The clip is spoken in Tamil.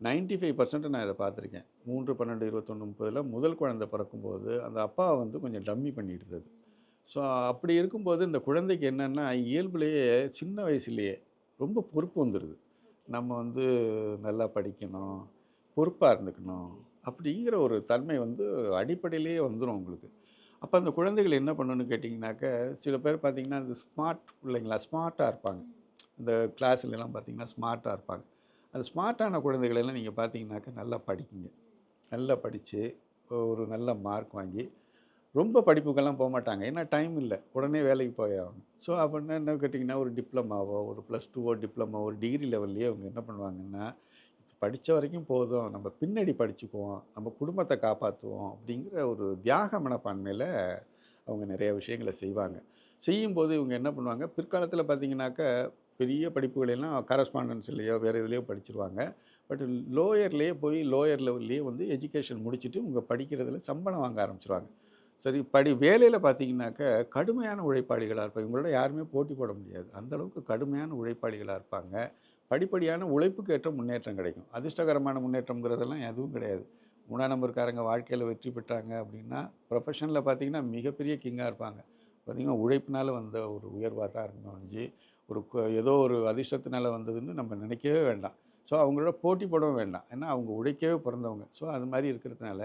நைன்ட்டி ஃபைவ் பர்சன்ட் நான் இதை பார்த்துருக்கேன். மூன்று பன்னெண்டு இருபத்தொன்று முப்பதில் முதல் குழந்தை பிறக்கும்போது அந்த அப்பா வந்து கொஞ்சம் டம்மி பண்ணிடுது ஸோ அப்படி இருக்கும்போது இந்த குழந்தைக்கு என்னென்னா இயல்புலேயே சின்ன வயசுலேயே ரொம்ப பொறுப்பு வந்துடுது நம்ம வந்து நல்லா படிக்கணும் பொறுப்பாக இருந்துக்கணும் அப்படிங்கிற ஒரு தன்மை வந்து அடிப்படையிலேயே வந்துடும் உங்களுக்கு அப்போ அந்த குழந்தைகள் என்ன பண்ணணும்னு கேட்டிங்கனாக்க சில பேர் பார்த்திங்கன்னா இந்த ஸ்மார்ட் பிள்ளைங்களா ஸ்மார்ட்டாக இருப்பாங்க. இந்த கிளாஸ்லலாம் பார்த்தீங்கன்னா ஸ்மார்ட்டாக இருப்பாங்க. அந்த ஸ்மார்ட்டான குழந்தைகளெல்லாம் நீங்கள் பார்த்தீங்கன்னாக்கா நல்லா படிக்குங்க. நல்லா படித்து ஒரு நல்ல மார்க் வாங்கி ரொம்ப படிப்புக்கெல்லாம் போக மாட்டாங்க. ஏன்னா டைம் இல்லை. உடனே வேலைக்கு போய் ஆகணும். ஸோ அப்படின்னா என்ன கேட்டிங்கன்னா ஒரு டிப்ளமாவோ ஒரு ப்ளஸ் டூவோ டிப்ளமாவோ ஒரு டிகிரி லெவல்லையே அவங்க என்ன பண்ணுவாங்கன்னா படித்த வரைக்கும் போதும். நம்ம பின்னாடி படிச்சுக்குவோம். நம்ம குடும்பத்தை காப்பாற்றுவோம் அப்படிங்கிற ஒரு தியாக மனப்பான்மையில் அவங்க நிறைய விஷயங்களை செய்வாங்க. செய்யும்போது இவங்க என்ன பண்ணுவாங்க? பிற்காலத்தில் பார்த்தீங்கன்னாக்க பெரிய படிப்புகளெல்லாம் கரஸ்பாண்டன்ஸ்லேயோ வேறு இதுலேயோ படிச்சிருவாங்க. பட் லோயர்லேயே போய் லோயர் லெவல்லையே வந்து எஜுகேஷன் முடிச்சுட்டு உங்கள் படிக்கிறதுல சம்பளம் வாங்க ஆரம்பிச்சிருவாங்க. சரி படி வேலையில் பார்த்தீங்கன்னாக்க கடுமையான உழைப்பாளிகளாக இருப்பாங்க. இவங்களோட யாருமே போட்டி போட முடியாது. அந்த அளவுக்கு கடுமையான உழைப்பாளிகளாக இருப்பாங்க. படிப்படியான உழைப்புக்கு ஏற்ற முன்னேற்றம் கிடைக்கும். அதிர்ஷ்டகரமான முன்னேற்றங்கிறதெல்லாம் எதுவும் கிடையாது. மூணாம் நம்பருக்காரங்க வாழ்க்கையில் வெற்றி பெற்றாங்க அப்படின்னா ப்ரொஃபஷனில் பார்த்தீங்கன்னா மிகப்பெரிய கிங்காக இருப்பாங்க. பார்த்தீங்கன்னா உழைப்பினால் வந்த ஒரு உயர்வாக தான் இருக்கணும் ஒரு ஏதோ ஒரு அதிர்ஷ்டத்தினால வந்ததுன்னு நம்ம நினைக்கவே வேண்டாம். ஸோ அவங்களோட போட்டி போடவும் வேண்டாம். ஏன்னா அவங்க உழைக்கவே பிறந்தவங்க. ஸோ அது மாதிரி இருக்கிறதுனால